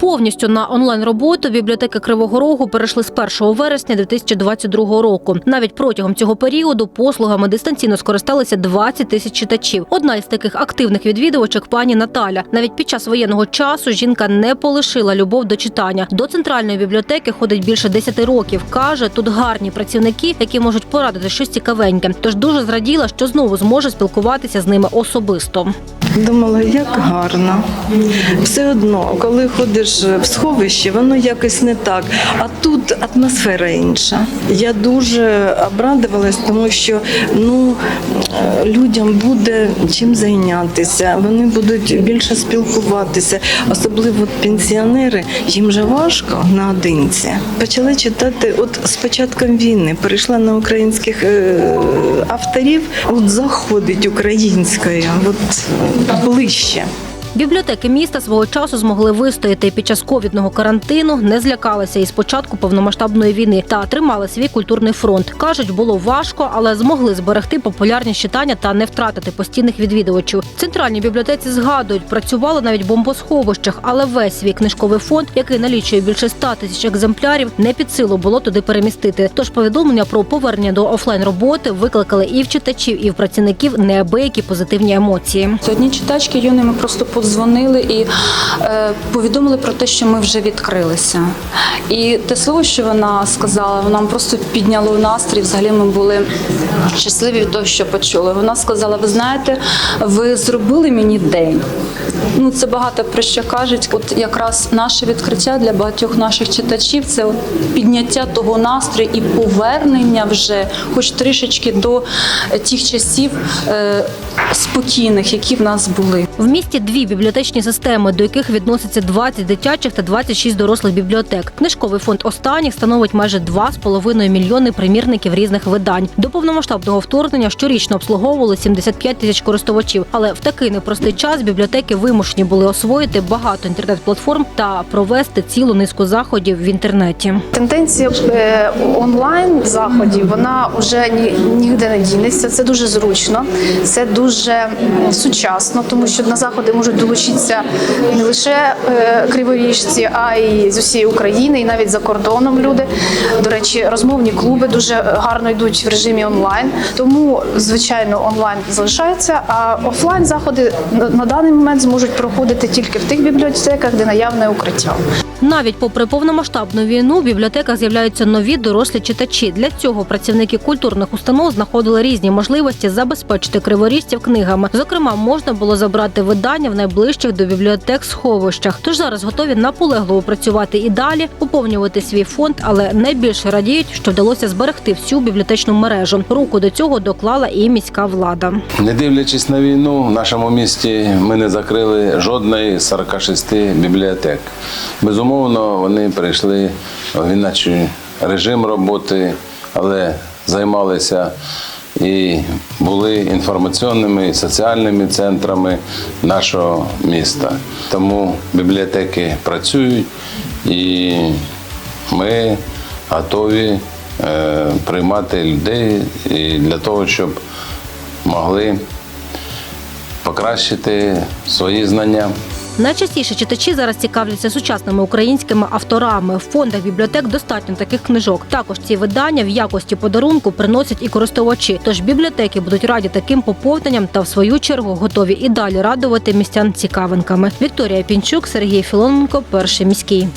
Повністю на онлайн роботу бібліотеки Кривого Рогу перейшли з 1 вересня 2022 року. Навіть протягом цього періоду послугами дистанційно скористалися 20 тисяч читачів. Одна із таких активних відвідувачок пані Наталя. Навіть під час воєнного часу жінка не полишила любов до читання. До центральної бібліотеки ходить більше 10 років. каже, тут гарні працівники, які можуть порадити щось цікавеньке. Тож дуже зраділа, що знову зможе спілкуватися з ними особисто. Думала, як гарно. Все одно, коли ходиш в сховище, воно якось не так. А тут атмосфера інша. Я дуже обрадувалась, тому що ну, людям буде чим зайнятися, вони будуть більше спілкуватися. Особливо пенсіонери, їм же важко наодинці. Почала читати от з початком війни, перейшла на українських е, авторів, от заходить українською, от ближче. Бібліотеки міста свого часу змогли вистояти під час ковідного карантину, не злякалися із початку повномасштабної війни та тримали свій культурний фронт. кажуть, було важко, але змогли зберегти популярність читання та не втратити постійних відвідувачів. В центральній бібліотеці згадують, працювали навіть в бомбосховищах, але весь свій книжковий фонд, який налічує більше 100 тисяч екземплярів, не під силу було туди перемістити. Тож повідомлення про повернення до офлайн роботи викликали і в читачів, і в працівників неабиякі позитивні емоції. Одні читачки юними просто подзвонили і е, повідомили про те, що ми вже відкрилися. І те слово, що вона сказала, нам просто підняло настрій. Взагалі ми були щасливі від того, що почули. Вона сказала: ви знаєте, ви зробили мені день. Ну, це багато про що кажуть. От якраз наше відкриття для багатьох наших читачів це підняття того настрою і повернення вже, хоч трішечки до тих часів е, спокійних, які в нас були. В місті дві бібліотечні системи, до яких відноситься 20 дитячих та 26 дорослих бібліотек. Книжковий фонд останніх становить майже 2,5 мільйони примірників різних видань. До повномасштабного вторгнення щорічно обслуговували 75 тисяч користувачів. Але в такий непростий час бібліотеки вимушені були освоїти багато інтернет-платформ та провести цілу низку заходів в інтернеті. Тенденція е, онлайн заходів вона вже ні, ніде не дінеться. Це дуже зручно, це дуже сучасно, тому що на заходи можуть долучитися не лише е, криворіжці, а й з усієї України, і навіть за кордоном люди. До речі, розмовні клуби дуже гарно йдуть в режимі онлайн. Тому, звичайно, онлайн залишається. А офлайн заходи на на даний момент зможуть проходити тільки в тих бібліотеках, де наявне укриття. Навіть попри повномасштабну війну, в бібліотеках з'являються нові дорослі читачі. Для цього працівники культурних установ знаходили різні можливості забезпечити криворіжців книгами. Зокрема, можна було забрати видання в найближчих до бібліотек сховищах. Тож зараз готові наполегливо працювати і далі, поповнювати свій фонд, але найбільше радіють, що вдалося зберегти всю бібліотечну мережу. Руку до цього доклала і міська влада. Не дивлячись на війну, в нашому місті ми не закрили жодної з 46 бібліотек. Безумовно, вони перейшли в іначий режим роботи, але займалися і були інформаційними і соціальними центрами нашого міста. Тому бібліотеки працюють і ми готові е, приймати людей для того, щоб могли покращити свої знання. Найчастіше читачі зараз цікавляться сучасними українськими авторами. В фондах бібліотек достатньо таких книжок. Також ці видання в якості подарунку приносять і користувачі. Тож бібліотеки будуть раді таким поповненням та в свою чергу готові і далі радувати містян цікавинками. Вікторія Пінчук, Сергій Філоненко, перший міський.